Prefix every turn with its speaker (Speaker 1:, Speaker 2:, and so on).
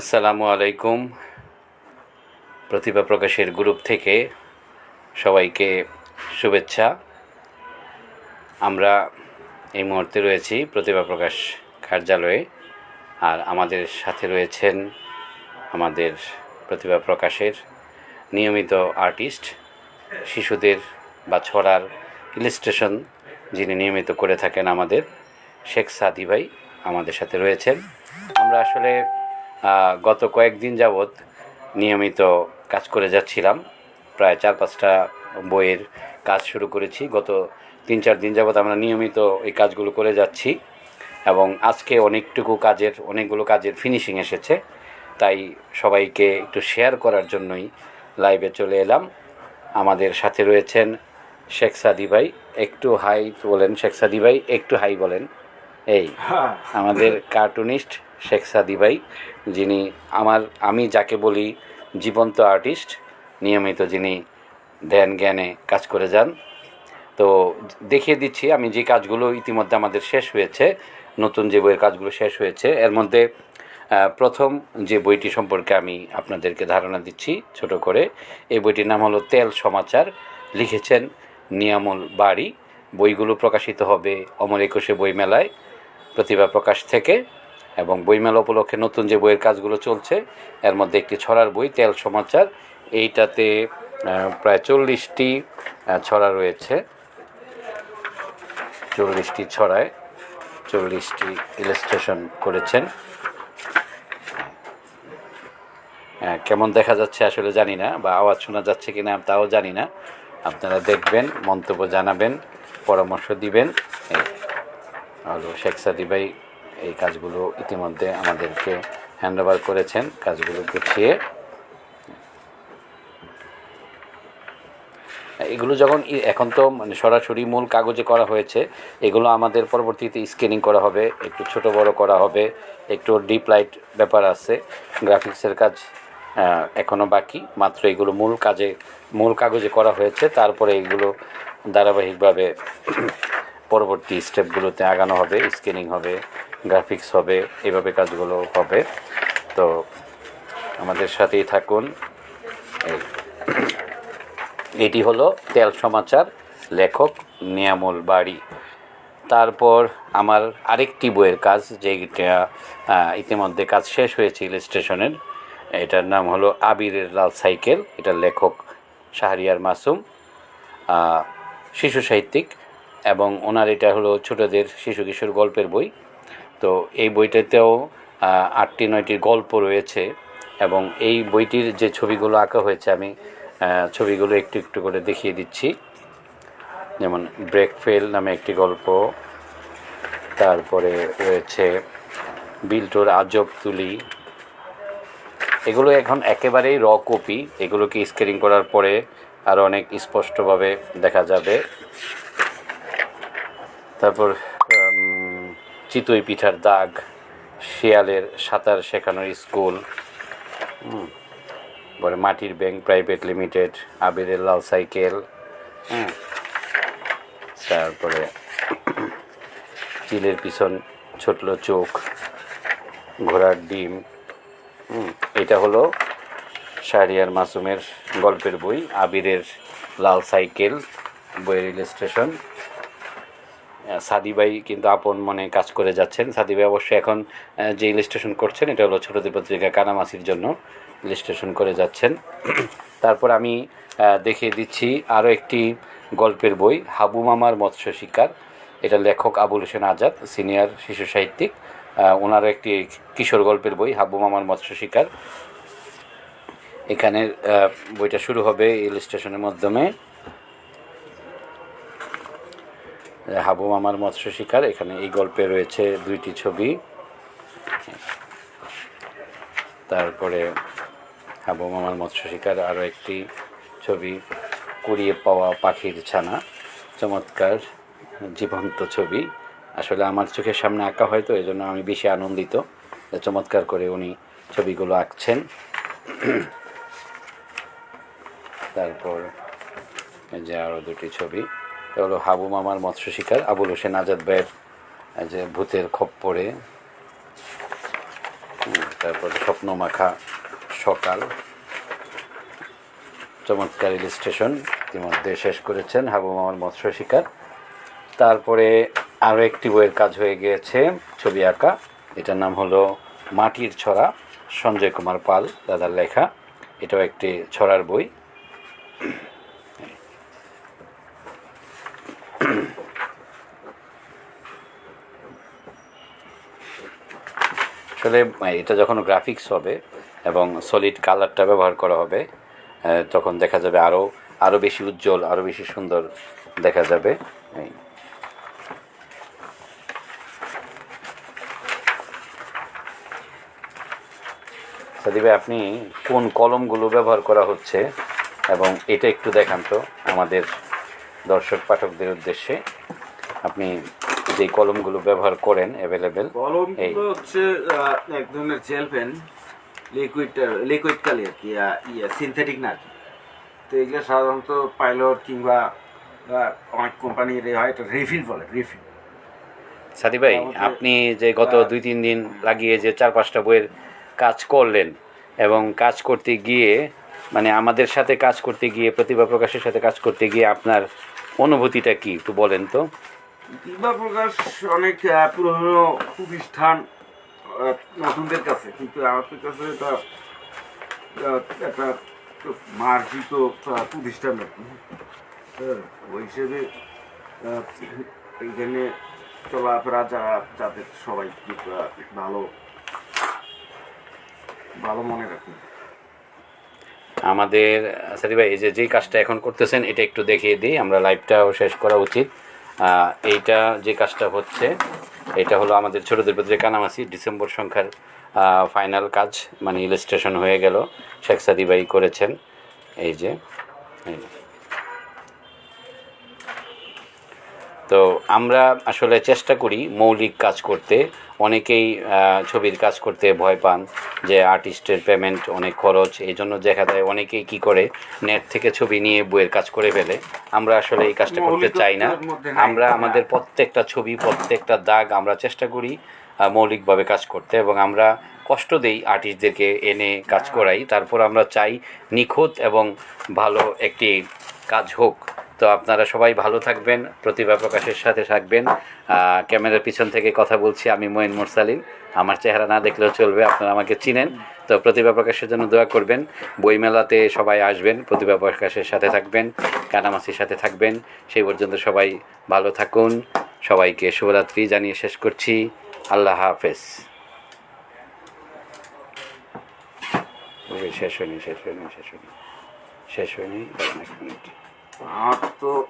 Speaker 1: আসসালামু আলাইকুম। প্রতিভা প্রকাশের গ্রুপ থেকে সবাইকে শুভেচ্ছা। আমরা এই মুহূর্তে রয়েছি প্রতিভা প্রকাশ কার্যালয়ে আর আমাদের সাথে রয়েছেন আমাদের প্রতিভা প্রকাশের নিয়মিত আর্টিস্ট, শিশুদের বা ছড়ার ইলিস্ট্রেশন যিনি নিয়মিত করে থাকেন আমাদের, শেখ সাদি ভাই আমাদের সাথে রয়েছেন। আমরা আসলে গত কয়েকদিন যাবৎ নিয়মিত কাজ করে যাচ্ছিলাম। প্রায় চার পাঁচটা বইয়ের কাজ শুরু করেছি। গত তিন চার দিন যাবৎ আমরা নিয়মিত এই কাজগুলো করে যাচ্ছি এবং আজকে অনেকটুকু কাজের অনেকগুলো কাজের ফিনিশিং এসেছে। তাই সবাইকে একটু শেয়ার করার জন্যই লাইভে চলে এলাম। আমাদের সাথে রয়েছেন শেখ সাদি ভাই। একটু হাই বলেন শেখ সাদি ভাই একটু হাই বলেন। এই আমাদের কার্টুনিস্ট শেখ সাদি ভাই, যিনি আমার, আমি যাকে বলি জীবন্ত আর্টিস্ট, নিয়মিত যিনি ধ্যান জ্ঞানে কাজ করে যান। তো দেখিয়ে দিচ্ছি, আমি যে কাজগুলো ইতিমধ্যে আমাদের শেষ হয়েছে, নতুন যে বইয়ের কাজগুলো শেষ হয়েছে, এর মধ্যে প্রথম যে বইটি সম্পর্কে আমি আপনাদেরকে ধারণা দিচ্ছি, ছোট করে, এই বইটির নাম হলো তেল সমাচার, লিখেছেন নিয়ামুল বাড়ি বইগুলো প্রকাশিত হবে অমর একুশে বইমেলায়, প্রতিভা প্রকাশ থেকে। এবং বইমেলা উপলক্ষে নতুন যে বইয়ের কাজগুলো চলছে এর মধ্যে একটি ছড়ার বই তেল সমাচার। এইটাতে প্রায় চল্লিশটি ছড়া রয়েছে। চল্লিশটি ছড়ায় চল্লিশটি ইলাস্ট্রেশন করেছেন। হ্যাঁ, কেমন দেখা যাচ্ছে আসলে জানি না বা আওয়াজ শোনা যাচ্ছে কি না তাও জানি না। আপনারা দেখবেন মন্তব্য জানাবেন পরামর্শ দিবেন। হলো শেখ সাদি ভাই এই কাজগুলো ইতিমধ্যে আমাদেরকে হ্যান্ড ওভার করেছেন। কাজগুলো গুছিয়ে। এগুলো যখন এখন তো মানে সরাসরি মূল কাগজে করা হয়েছে, এগুলো আমাদের পরবর্তীতে স্ক্যানিং করা হবে, একটু ছোট বড় করা হবে, একটু ডিপ লাইট ব্যাপার আছে। গ্রাফিক্সের কাজ এখনও বাকি, মাত্র এগুলো মূল কাজে, মূল কাগজে করা হয়েছে। তারপরে এগুলো ধারাবাহিকভাবে পরবর্তী স্টেপগুলোতে আগানো হবে স্ক্যানিং হবে। গ্রাফিক্স হবে, এভাবে কাজগুলো হবে। তো আমাদের সাথেই থাকুন। এটি হলো তেল সমাচার লেখক নিয়ামুল বাড়ি। তারপর আমার আরেকটি বইয়ের কাজ যেটা ইতিমধ্যে কাজ শেষ হয়েছে ইলিস্ট্রেশনের। এটার নাম হলো আবিরের লাল সাইকেল। এটার লেখক শাহরিয়ার মাসুম শিশু সাহিত্যিক। এবং ওনার এটা হলো ছোটদের শিশু কিশোর গল্পের বই। তো এই বইটাতেও আটটি নয়টি গল্প রয়েছে এবং এই বইটির যে ছবিগুলো আঁকা হয়েছে আমি ছবিগুলো একটু একটু করে দেখিয়ে দিচ্ছি। যেমন ব্রেকফেল নামে একটি গল্প, তারপরে রয়েছে বিল্টোর আজব তুলি। এগুলো এখন একেবারেই র কপি, এগুলোকে স্কেলিং করার পরে আরও অনেক স্পষ্টভাবে দেখা যাবে। তারপর চিতই পিঠার দাগ, শিয়ালের সাঁতার শেখানোর স্কুল পরে মাটির ব্যাংক প্রাইভেট লিমিটেড, আবিরের লাল সাইকেল তারপরে চিলের পিছন ছোটলো চোখ, ঘোড়ার ডিম এটা হলো শাহরিয়ার মাসুমের গল্পের বই, আবিরের লাল সাইকেল, বইয়ের ইলিস্ট্রেশন সাদিবাই কিন্তু আপন মনে কাজ করে যাচ্ছেন। সাদিবাই অবশ্যই এখন যে ইলিস্ট্রেশন করছেন এটা হলো ছোটদের পত্রিকা কানামাসির জন্য ইলিস্ট্রেশন করে যাচ্ছেন। তারপর আমি দেখিয়ে দিচ্ছি আরও একটি গল্পের বই হাবু মামার মৎস্য শিকার। এটা লেখক আবুল হোসেন আজাদ সিনিয়র শিশু সাহিত্যিক। আহ, ওনারও একটি কিশোর গল্পের বই হাবু মামার মৎস্য শিকার। এখানে আহ, বইটা শুরু হবে ইলিস্ট্রেশনের মাধ্যমে। হাবু মামার মৎস্য শিকার, এখানে এই গল্পে রয়েছে দুইটি ছবি। তারপরে হাবু মামার মৎস্য শিকার, আরও একটি ছবি, কুড়িয়ে পাওয়া পাখির ছানা। চমৎকার, জীবন্ত ছবি। আসলে আমার চোখের সামনে আঁকা হয় তো এই জন্য আমি বেশি আনন্দিত। চমৎকার করে উনি ছবিগুলো আঁকছেন। তারপর যে আরও দুটি ছবি। হলো হাবু মামার মৎস্য শিকার, আবুল হোসেন আজাদ ভাইয়ের যে ভূতের খপ্পরে তারপর স্বপ্ন মাখা সকাল। চমৎকার স্টেশন ইতিমধ্যে শেষ করেছেন হাবু মামার মৎস্য শিকার। তারপরে আরও একটি বইয়ের কাজ হয়ে গিয়েছে, ছবি আঁকা। এটার নাম হলো মাটির ছড়া, সঞ্জয় কুমার পাল, দাদার লেখা। এটাও একটি ছড়ার বই। আসলে এটা যখন গ্রাফিক্স হবে এবং সলিড কালারটা ব্যবহার করা হবে তখন দেখা যাবে আরও আরও বেশি উজ্জ্বল আরও বেশি সুন্দর দেখা যাবে। সাদি আপনি কোন কলমগুলো ব্যবহার করা হচ্ছে? এবং এটা একটু দেখান তো আমাদের দর্শক পাঠকদের উদ্দেশ্যে। আপনি যে কলমগুলো ব্যবহার করেন অ্যাভেলেবেল।
Speaker 2: কলমগুলো হচ্ছে এক ধরনের জেল পেন লিকুইড লিকুইড কালি আর কি ইয়ে সিনথেটিক না তো এগুলো সাধারণত পাইলট কিংবা অনেক কোম্পানির হয় এটা রিফিল বলে রিফিল
Speaker 1: সাদি ভাই আপনি যে গত দুই তিন দিন লাগিয়ে যে চার পাঁচটা বইয়ের কাজ করলেন এবং কাজ করতে গিয়ে মানে আমাদের সাথে কাজ করতে গিয়ে প্রতিভা প্রকাশের সাথে কাজ করতে গিয়ে আপনার অনুভূতিটা কি একটু বলেন তো
Speaker 2: দিবা প্রকাশ অনেক পুরনো প্রতিষ্ঠান নতুনদের কাছে। কিন্তু আমাদের কাছে এটা একটা মার্জিত প্রতিষ্ঠান। হ্যাঁ, ওই হিসেবে আহ, এইখানে চলাফেরা যারা যাদের সবাই ভালো ভালো মনে রাখুন
Speaker 1: আমাদের সাদি ভাই এই যে যেই কাজটা এখন করতেছেন এটা একটু দেখিয়ে দিই। আমরা লাইভটাও শেষ করা উচিত। এইটা যে কাজটা হচ্ছে, এটা হলো আমাদের ছোটদের যে কানামাসি ডিসেম্বর সংখ্যার ফাইনাল কাজ মানে ইলাস্ট্রেশন হয়ে গেল। শেখ সাদিবাই করেছেন। এই যে, এই তো আমরা আসলে চেষ্টা করি মৌলিক কাজ করতে। অনেকেই ছবির কাজ করতে ভয় পান যে আর্টিস্টের পেমেন্ট অনেক খরচ এই জন্য দেখা যায় অনেকেই কি করে নেট থেকে ছবি নিয়ে বইয়ের কাজ করে ফেলে। আমরা আসলে এই কাজটা করতে চাই না। আমরা আমাদের প্রত্যেকটা ছবি প্রত্যেকটা দাগ আমরা চেষ্টা করি মৌলিকভাবে কাজ করতে এবং আমরা কষ্ট দেই আর্টিস্টদেরকে এনে কাজ করাই। তারপর আমরা চাই নিখুঁত এবং ভালো একটি কাজ হোক। তো আপনারা সবাই ভালো থাকবেন, প্রতিভা প্রকাশের সাথে থাকবেন। ক্যামেরার পিছন থেকে কথা বলছি আমি মঈন মোরসালিন। আমার চেহারা না দেখলেও চলবে, আপনারা আমাকে চিনেন। তো প্রতিভা প্রকাশের জন্য দোয়া করবেন। বইমেলাতে সবাই আসবেন, প্রতিভা প্রকাশের সাথে থাকবেন কানামাসির সাথে থাকবেন। সেই পর্যন্ত সবাই ভালো থাকুন। সবাইকে শুভরাত্রি জানিয়ে শেষ করছি। আল্লাহ হাফেজ। শেষ হয়নি শেষ হয়নি শেষ হয়নি। শেষ হয়নি, এক মিনিট।
Speaker 2: 好走